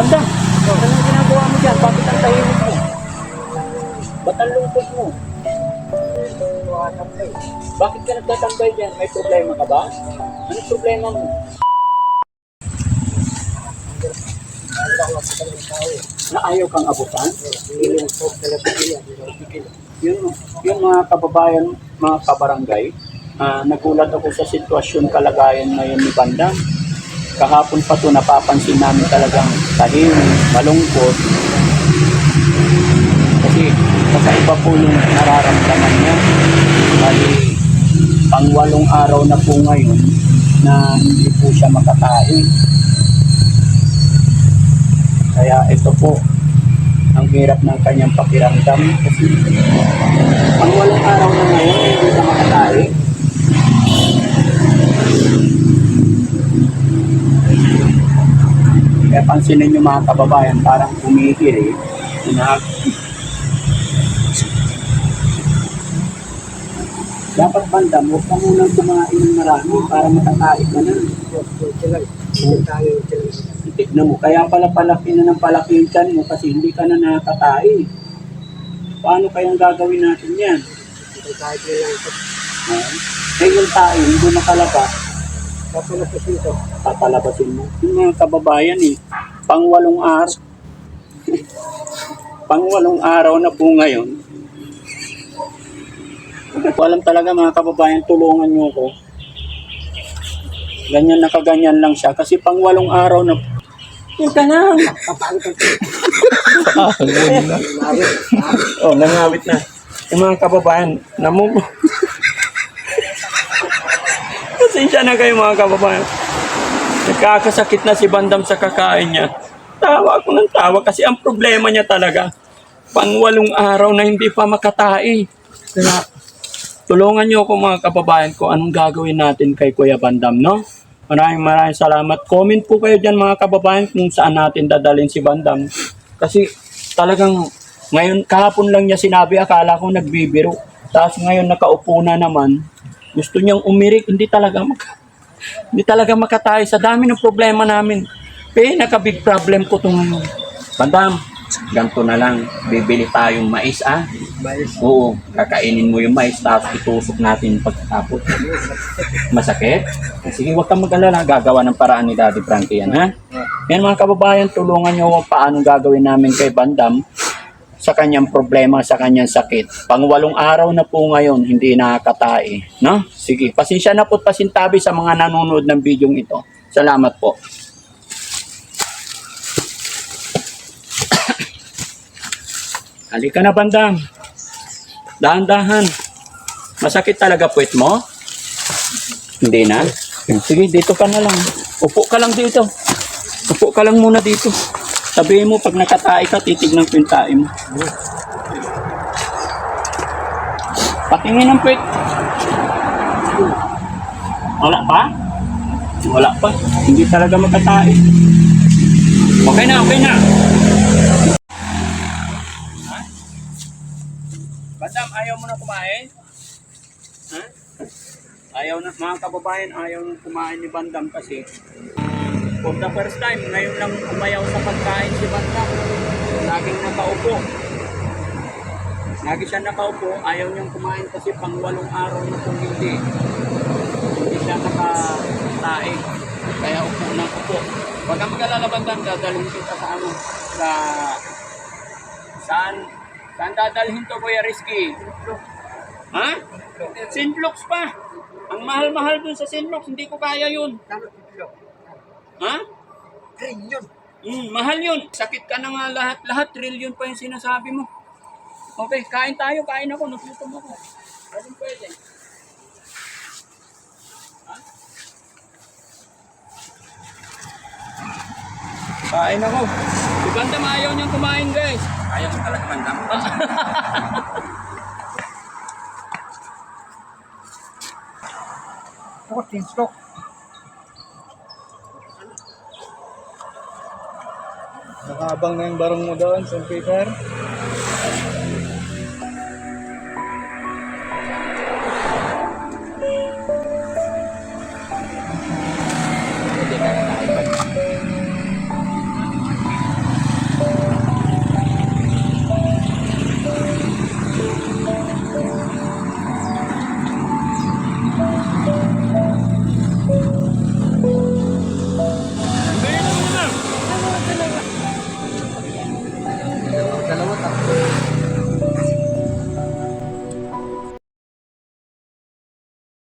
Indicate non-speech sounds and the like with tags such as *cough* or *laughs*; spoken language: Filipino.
Banda, ano yung ginagawa mo dyan? Bakit ang tahimik mo? Ba't ang lungkot mo? Bakit ka nagtatambay dyan? May problema ka ba? Anong problema mo? Na ayaw kang abutan? Yung, yung mga kababayan, mga kabarangay, ah, nagulat ako sa sitwasyon kalagayan ngayon ni Bandang. Kahapon pa to napapansin namin talagang tahimik, malungkot. Kasi kakaiba po yung nararamdaman niya. Bali, pangwalong araw na po ngayon na hindi po siya makakain. Kaya ito po, ang hirap ng kanyang pakiramdam kasi pangwalong araw na ngayon hindi siya makakain. Kaya pansinin nyo mga kababayan, parang kumihir eh. Ina- Dapat banda, huwag ka munang kumain ng marami para makakain ka na. Tignan mo, kaya pala palaki na ng palaki yung tiyan mo kasi hindi ka na nakakain. Paano kayang gagawin natin yan? Uh, eh yung tayo, hindi makalabas, papalabasin mo. Yung mga kababayan eh, pangwalong araw, *laughs* pangwalong araw na po ngayon. Alam talaga mga kababayan, tulungan nyo ko. Ganyan na kaganyan lang siya kasi pangwalong araw na Huwag ka na. *laughs* oh, nangawit na. Yung mga kababayan, namu... *laughs* Pasensya na kayo mga kababayan. Nagkakasakit na si Bandam sa kakain niya. Tawa ako ng tawa kasi ang problema niya talaga, pangwalong araw na hindi pa makatae. Kaya, tulungan niyo ako mga kababayan ko anong gagawin natin kay Kuya Bandam, no? Maraming maraming salamat. Comment po kayo dyan mga kababayan kung saan natin dadalhin si Bandam. Kasi talagang ngayon, kahapon lang niya sinabi, akala ko nagbibiro. Tapos ngayon nakaupo na naman, gusto niyang umirik, hindi talaga mak hindi talaga makatayo sa dami ng problema namin. Pinaka big problem ko tong Bandam, ganito na lang, bibili tayong mais ah. Oo, kakainin mo yung mais tapos itusok natin pagkatapos. Masakit? Sige, huwag kang mag-alala. Gagawa ng paraan ni Daddy Frankie yan, ha? Yan mga kababayan, tulungan nyo paano gagawin namin kay Bandam sa kanyang problema, sa kanyang sakit. Pangwalong araw na po ngayon, hindi nakakatae. No? Sige, pasensya na po at pasintabi sa mga nanonood ng video ito. Salamat po. *coughs* Halika na, Bandam. Dahan-dahan. Masakit talaga puwet mo? Hindi na? Sige, dito ka na lang. Upo ka lang dito. Upo ka lang muna dito. Sabihin mo, pag nakatae ka, titignan ko yung tae mo. Patingin ng puwet. Wala pa? Wala pa. Hindi talaga makatae. Okay na, okay na. Bandam, ayaw mo na kumain? Ha? Ayaw na, mga kababayan, ayaw na kumain ni Bandam kasi for the first time, ngayon lang umayaw sa pagkain si Bandam. Laging nakaupo. Lagi siya nakaupo, ayaw niyang kumain kasi pang walong araw na kung hindi. Hindi siya nakatae. Kaya upo ng upo. Huwag kang mag-alala Bandam, dadalhin kita sa ano, sa saan Saan dadalhin to, Kuya Rizky? Ha? Sinlux pa. Ang mahal-mahal dun sa Sinlux, hindi ko kaya yun. Ha? Mm, mahal yun. Sakit ka na nga lahat-lahat. Trillion pa yung sinasabi mo. Okay, kain tayo. Kain ako. Nagutom ako. Anong pwede? Ha? Kain ako. Si Bandam ayaw niyang kumain, guys. Ayaw mo talaga bandam. *laughs* Ako, tinstock. Nakabang na yung barong mo doon. Peter.